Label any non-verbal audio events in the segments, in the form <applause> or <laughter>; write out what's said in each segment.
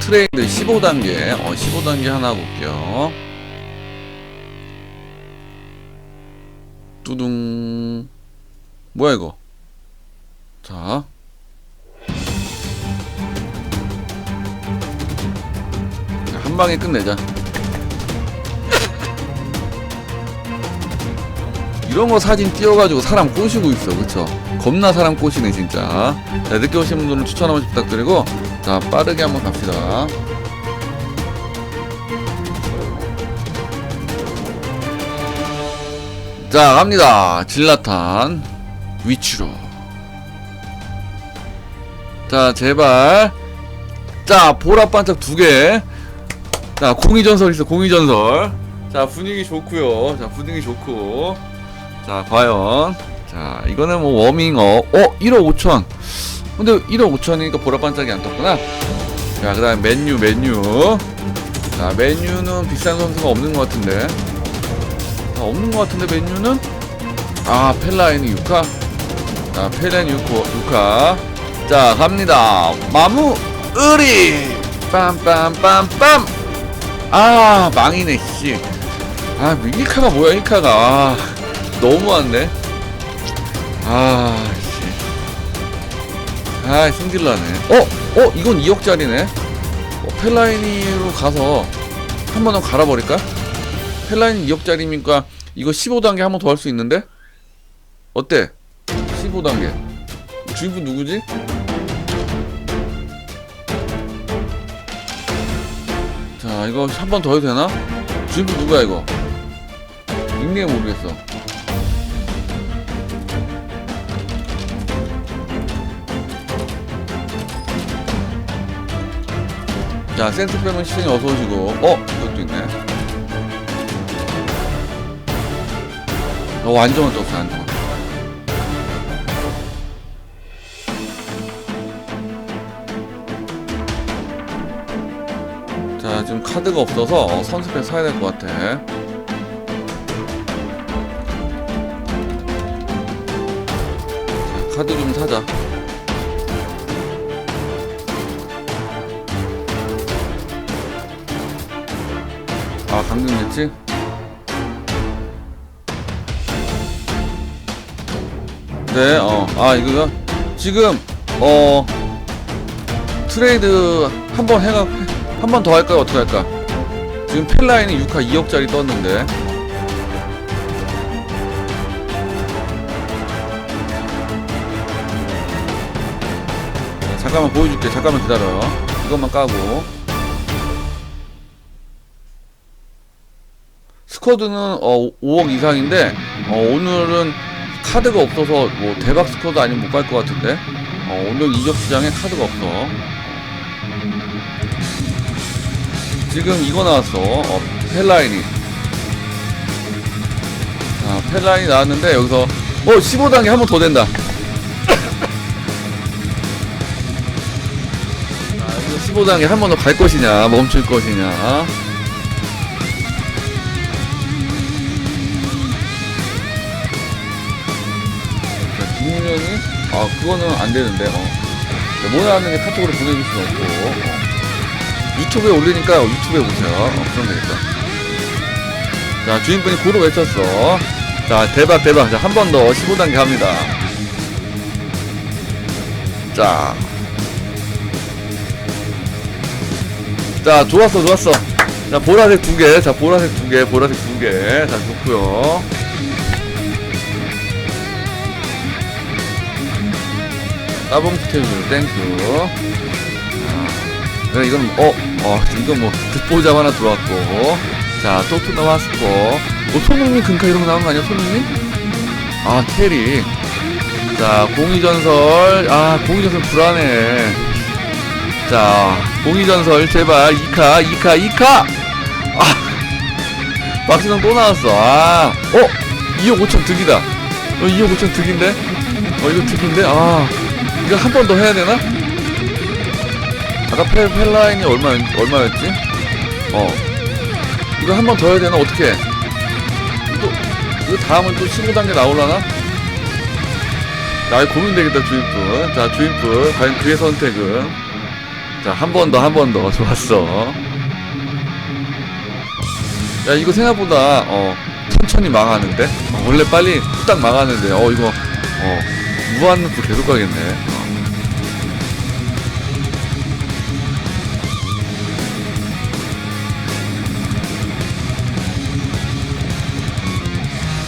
트레이드 15단계, 어, 15단계 하나 볼게요. 뚜둥. 뭐야, 이거? 자. 한 방에 끝내자. 이런 거 사진 띄워가지고 사람 꼬시고 있어, 그쵸? 겁나 사람 꼬시네, 진짜. 자, 늦게 오신 분들은 추천 한 번씩 부탁드리고, 자, 빠르게 한번 갑시다. 자, 갑니다. 질라탄. 위치로. 자, 제발. 자, 보라 반짝 두 개. 자, 공이전설 있어, 공이전설. 자, 분위기 좋고요 자, 분위기 좋고. 자, 과연. 자, 이거는 뭐 워밍업. 어, 1억 5천. 근데 1억 5천이니까 보라반짝이 안 떴구나. 자, 그 다음 맨유, 맨유. 자, 맨유는 비싼 선수가 없는 것 같은데. 아, 없는 것 같은데, 맨유는? 아, 펠라인이 6카. 자, 펠라인 6, 6카. 자, 갑니다. 마무, 으리! 빰빰빰빰! 아, 망이네, 씨. 아, 1카가 뭐야, 1카가. 아, 너무한데? 아, 씨. 아, 승질나네. 어? 어? 이건 2억짜리네? 어, 펠라인으로 가서 한 번 더 갈아버릴까? 펠라인 2억짜리니까 이거 15단계 한 번 더 할 수 있는데? 어때? 15단계. 주인분 누구지? 자, 이거 한 번 더 해도 되나? 주인분 누구야, 이거? 닉네임 모르겠어. 자, 빼면 시즌이 어서 오시고. 어? 이것도 있네. 어, 안정은 떴어, 안정. 자, 지금 카드가 없어서 어, 선수팩 사야 될 것 같아. 자, 카드 좀 사자. 예측? 네, 어, 아, 이거요? 지금, 어, 트레이드 한 번 해가, 한 번 더 할까요? 어떻게 할까? 지금 펠라인이 6화 2억짜리 떴는데. 자, 잠깐만 보여줄게. 잠깐만 기다려요. 이것만 까고. 스쿼드는 어, 5억 이상인데 어, 오늘은 카드가 없어서 뭐 대박 스쿼드 아니면 못 갈 것 같은데 어, 오늘 이적 시장에 카드가 없어. 지금 이거 나왔어. 어, 펠라인이. 아, 펠라인이 나왔는데 여기서 어 15단계 한 번 더 된다. 자, 여기서 15단계 한 번 더 갈 것이냐 멈출 것이냐 김윤현이 아 그거는 안 되는데 어. 모나하는 카톡으로 보내줄 수는 없고 어. 유튜브에 올리니까 유튜브에 보세요 어, 그럼 되겠다 자 주인분이 고로 외쳤어 자 대박 대박 자 한 번 더 15단계 갑니다 자 자, 좋았어, 좋았어. 자, 보라색 두 개. 자, 보라색 두 개, 보라색 두 개. 자, 좋고요 스케줄 땡큐. 아, 이건 어, 어 이건 뭐 듣보잡 하나 들어왔고. 자 토트넘 하스코 뭐 손흥민 금카 이런 거 나온 거 아니야 손흥민? 아 캐리. 자 공이전설. 아 공이전설 불안해. 자 공이전설 제발. 2카 2카 2카! 아 박진영 또 나왔어. 아 어? 2억 5천 득이다. 어 2억 5천 득인데? 어 이거 득인데? 아 이거 한 번 더 해야 되나? 아까 펠, 펠라인이 얼마, 얼마였지? 어. 이거 한 번 더 해야 되나? 어떻게? 또, 이거 다음은 또 15단계 나올라나? 나 고민되겠다, 주인분. 자, 주인분. 과연 그의 선택은? 자, 한 번 더, 한 번 더. <laughs> 좋았어. 야, 이거 생각보다, 어, 천천히 망하는데? 어, 원래 빨리 딱 망하는데, 어, 이거, 어, 무한루프 계속 가겠네.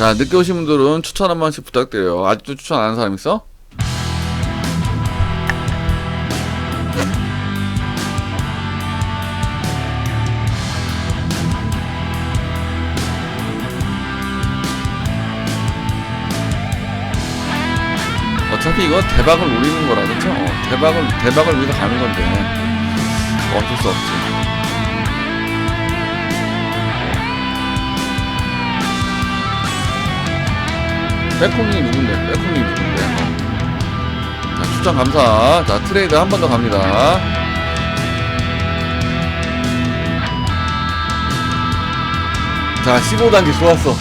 자, 늦게 오신 분들은 추천 한 번씩 부탁드려요. 아직도 추천 안 하는 사람 있어? 어차피 이거 대박을 노리는 거라 그쵸? 어, 대박을 대박을 위해서 가는 건데 어쩔 수 없지. 빼콩이 누군데? 빼콩이 누군데? 어. 자 추천 감사. 자 트레이드 한 번 더 갑니다. 자 15단계 좋았어.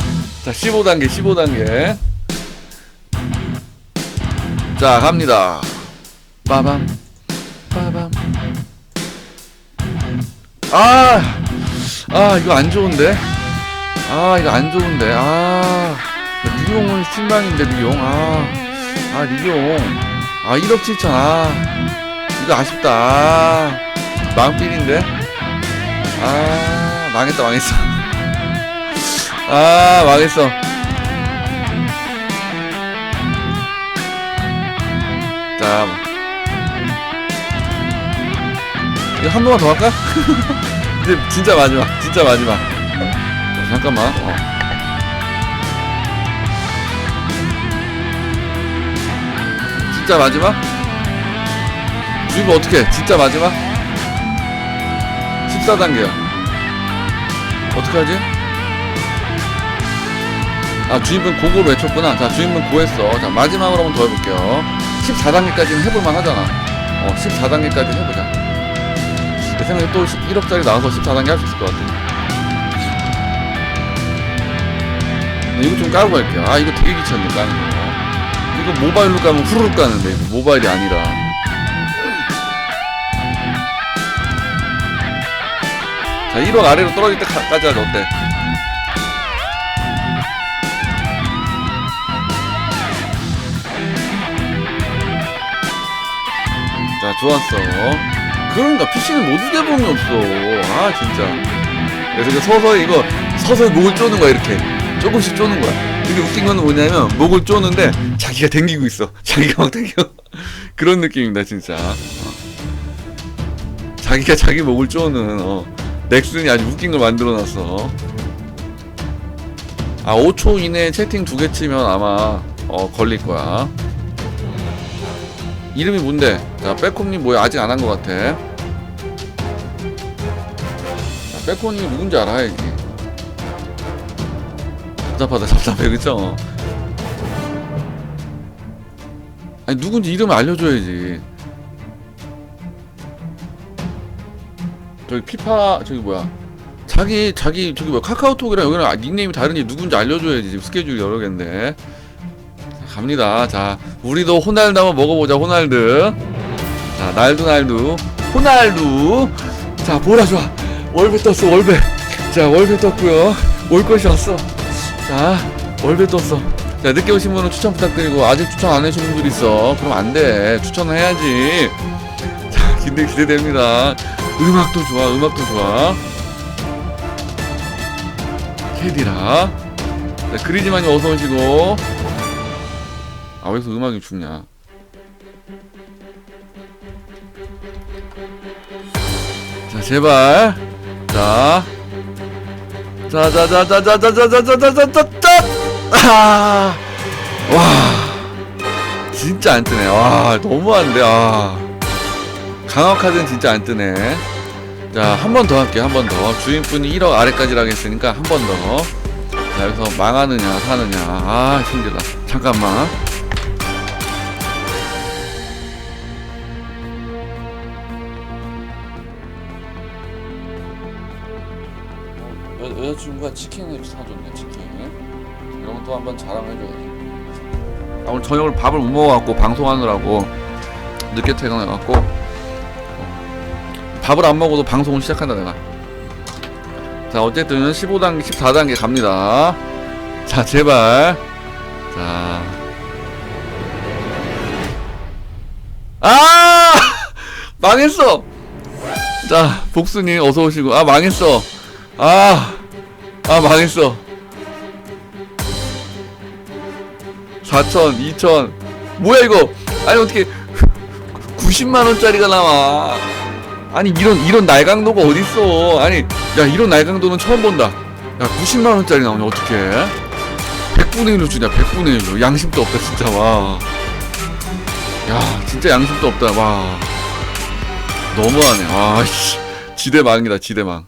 자 15단계 15단계. 자 갑니다 빠밤 빠밤 아, 아 이거 안 좋은데 아 이거 안 좋은데 아 리용은 실망인데 리용 아, 아 리용 아 1억 7천 아 이거 아쉽다 아, 망필인데 아 망했다 망했어 <laughs> 아 망했어 자, 뭐. 이거 한 번만 더 할까? <laughs> 이제 진짜 마지막, 진짜 마지막. 자, 잠깐만. 어. 진짜 마지막? 주입을 어떻게? 해? 진짜 마지막? 14단계야. 어떡하지? 아, 주입은 고고로 외쳤구나. 자, 주입은 고했어. 자, 마지막으로 한번 더 해볼게요. 14단계까지는 해볼만 하잖아. 어, 14단계까지 해보자. 내 생각에 또 1억짜리 나와서 14단계 할 수 있을 것 같아. 네, 이거 좀 까고 갈게요. 아, 이거 되게 귀찮네, 까는 거. 이거 모바일로 까면 후루룩 까는데, 이거 모바일이 아니라. 자, 1억 아래로 떨어질 때까지 하자, 어때? 자, 좋았어. 그러니까 PC는 모두 개봉이 없어. 아, 진짜. 그래서 서서히 이거 서서히 목을 쪼는 거야, 이렇게. 조금씩 쪼는 거야. 이게 웃긴 거는 뭐냐면 목을 쪼는데 자기가 댕기고 있어. <laughs> 자기가 막 댕겨. <laughs> 그런 느낌입니다, 진짜. 어. 자기가 자기 목을 쪼는 어. 넥슨이 아주 웃긴 걸 만들어 놨어. 아, 5초 이내에 채팅 두 개 치면 아마 어, 걸릴 거야. 이름이 뭔데? 자, 빼콤님 뭐야? 아직 안 한 것 같아. 자, 빼콤님이 누군지 알아야지. 답답하다, 답답해, 그쵸? 아니, 누군지 이름을 알려줘야지. 저기 피파, 저기 뭐야. 자기, 자기, 저기 뭐야. 카카오톡이랑 여기랑 아, 닉네임이 다른지 누군지 알려줘야지. 지금 스케줄이 여러 개인데. 갑니다. 자, 우리도 호날두 한번 먹어보자, 호날두. 자, 날두, 날두. 호날두. 자, 보라 좋아. 월배 떴어, 월배. 자, 월배 떴고요. 올 것이 왔어. 자, 월배 떴어. 자, 늦게 오신 분은 추천 부탁드리고, 아직 추천 안 해주신 분들 있어. 그럼 안 돼. 추천을 해야지. 자, 기대, 기대됩니다. 음악도 좋아, 음악도 좋아. 캐디라. 자, 그리지만이 어서 오시고. 아, 왜 여기서 음악이 죽냐? 자, 제발. 자. 자, 자, 자, 자, 자, 자, 자, 자, 자, 자, 자, 자, 자. 아. 와. 진짜 안 뜨네. 와, 너무한데. 아. 강화 카드는 진짜 안 뜨네. 자, 한 번 더 할게요. 한 번 더. 주인분이 1억 아래까지라고 했으니까 한 번 더. 자, 여기서 망하느냐, 사느냐. 아, 힘들다. 잠깐만. 여, 여자친구가 치킨을 사줬네 치킨 이런 것도 한번 자랑해줘야지 아, 오늘 저녁을 밥을 못 먹어갖고 방송하느라고 늦게 퇴근해갖고 어, 밥을 안 먹어도 방송을 시작한다 내가 자 어쨌든 15단계 14단계 갑니다 자 제발 자 아! <laughs> 망했어! 자, 복수님 어서 오시고. 아, 망했어. 아, 아, 망했어. 4천, 2천. 뭐야, 이거? 아니, 어떻게 90만원짜리가 나와. 아니, 이런, 이런 날강도가 어딨어. 아니, 야, 이런 날강도는 처음 본다. 야, 90만원짜리 나오냐, 어떡해. 100분의 1로 주냐, 100분의 1로. 양심도 없다, 진짜, 와. 야, 진짜 양심도 없다, 와. 너무하네. 아, 씨. 지대망이다, 지대망.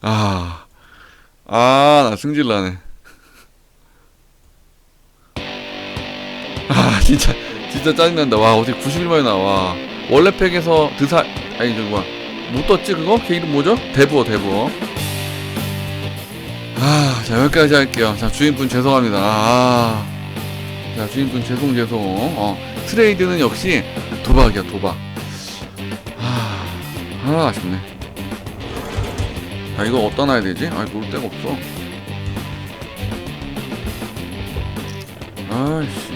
아. 아, 나 승질 나네. 아, 진짜, 진짜 짜증난다. 와, 어떻게 91만이 나와. 원래 팩에서 드사, 아니, 저거, 뭐야. 못 떴지, 그거? 걔 이름 뭐죠? 대부어, 대부어. 아, 자, 여기까지 할게요. 자, 주인분 죄송합니다. 아. 자, 주인분 죄송, 죄송. 어, 트레이드는 역시 도박이야, 도박. 아, 아 아쉽네. 아, 이거 어디다 놔야 되지? 아, 놓을 데가 없어. 아이씨.